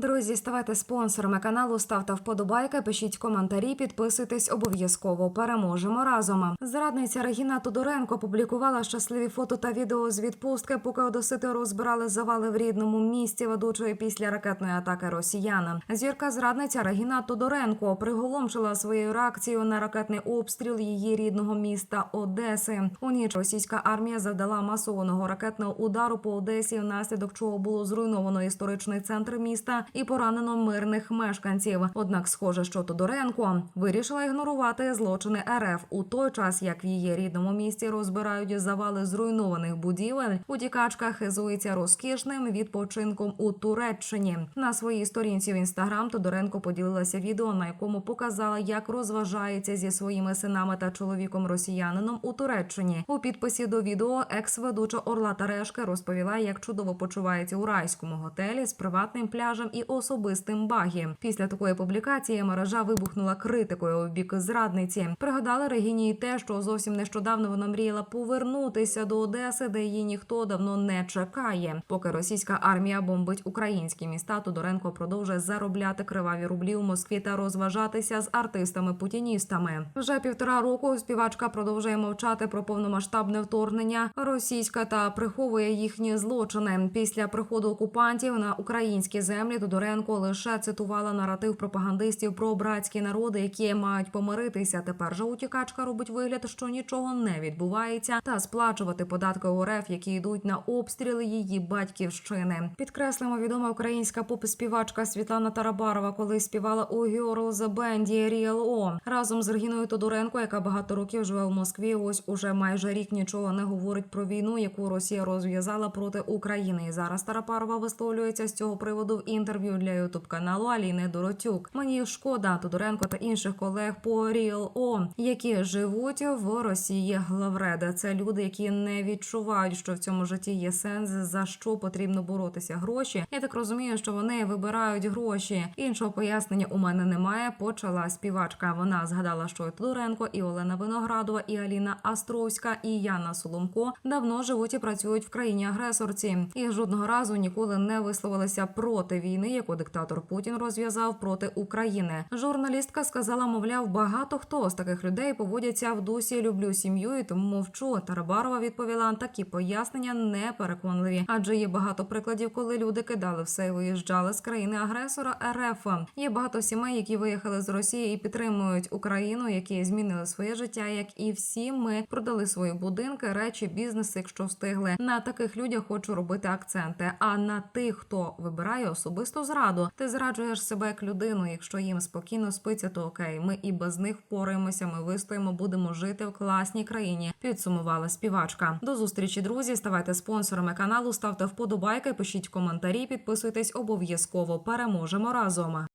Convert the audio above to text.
Друзі, ставайте спонсорами каналу, ставте вподобайки, пишіть коментарі, підписуйтесь обов'язково. Переможемо разом. Зрадниця Регіна Тодоренко публікувала щасливі фото та відео з відпустки, поки одесити розбирали завали в рідному місті, ведучої після ракетної атаки росіян. Зірка зрадниця Регіна Тодоренко приголомшила своєю реакцією на ракетний обстріл її рідного міста Одеси. У ніч російська армія завдала масованого ракетного удару по Одесі, внаслідок чого було зруйновано історичний центр міста і поранено мирних мешканців. Однак, схоже, що Тодоренко вирішила ігнорувати злочини РФ у той час, як в її рідному місті розбирають завали зруйнованих будівель. Утікачка хизується розкішним відпочинком у Туреччині. На своїй сторінці в інстаграм Тодоренко поділилася відео, на якому показала, як розважається зі своїми синами та чоловіком росіянином у Туреччині. У підписі до відео екс-ведуча Орла Тарешка розповіла, як чудово почувається у райському готелі з приватним пляжем і особистим багі. Після такої публікації мережа вибухнула критикою у бік зрадниці. Пригадали Регіні й те, що зовсім нещодавно вона мріяла повернутися до Одеси, де її ніхто давно не чекає. Поки російська армія бомбить українські міста, Тодоренко продовжує заробляти криваві рублі у Москві та розважатися з артистами-путіністами. Вже півтора року співачка продовжує мовчати про повномасштабне вторгнення російська та приховує їхні злочини. Після приходу окупантів на українські землі Тодоренко лише цитувала наратив пропагандистів про братські народи, які мають помиритися. Тепер же утікачка робить вигляд, що нічого не відбувається, та сплачувати податки УРФ, які йдуть на обстріли її батьківщини. Підкреслимо відома українська поп-співачка Світлана Тарабарова, коли співала у Girls бенді Real разом з Регіною Тодоренко, яка багато років живе в Москві. Ось уже майже рік нічого не говорить про війну, яку Росія розв'язала проти України. І зараз Тарапарова висловлюється з цього приводу в інтерв'ю для ютуб каналу Аліни Доротюк. Мені шкода Тодоренко та інших колег по Real O, які живуть в Росії. Главреда це люди, які не відчувають, що в цьому житті є сенс, за що потрібно боротися. Гроші. Я так розумію, що вони вибирають гроші. Іншого пояснення у мене немає. Почала співачка. Вона згадала, що Тодоренко, і Олена Виноградова, і Аліна Астровська, і Яна Соломко давно живуть і працюють в країні агресорці, і жодного разу ніколи не висловилися проти війни, яку диктатор Путін розв'язав проти України. Журналістка сказала, мовляв, багато хто з таких людей поводяться в дусі люблю сім'ю і тому мовчу. Тарабарова відповіла, такі пояснення не переконливі, адже є багато прикладів, коли люди кидали все і виїжджали з країни агресора РФ. Є багато сімей, які виїхали з Росії і підтримують Україну, які змінили своє життя, як і всі ми продали свої будинки, речі, бізнес, якщо встигли. На таких людях хочу робити акценти. А на тих, хто вибирає особисту зраду, ти зраджуєш себе як людину. Якщо їм спокійно спиться, то окей, ми і без них впораємося. Ми вистоїмо, будемо жити в класній країні. Підсумувала співачка. До зустрічі, друзі. Ставайте спонсорами каналу, ставте вподобайки, пишіть коментарі, підписуйтесь обов'язково. Переможемо разом.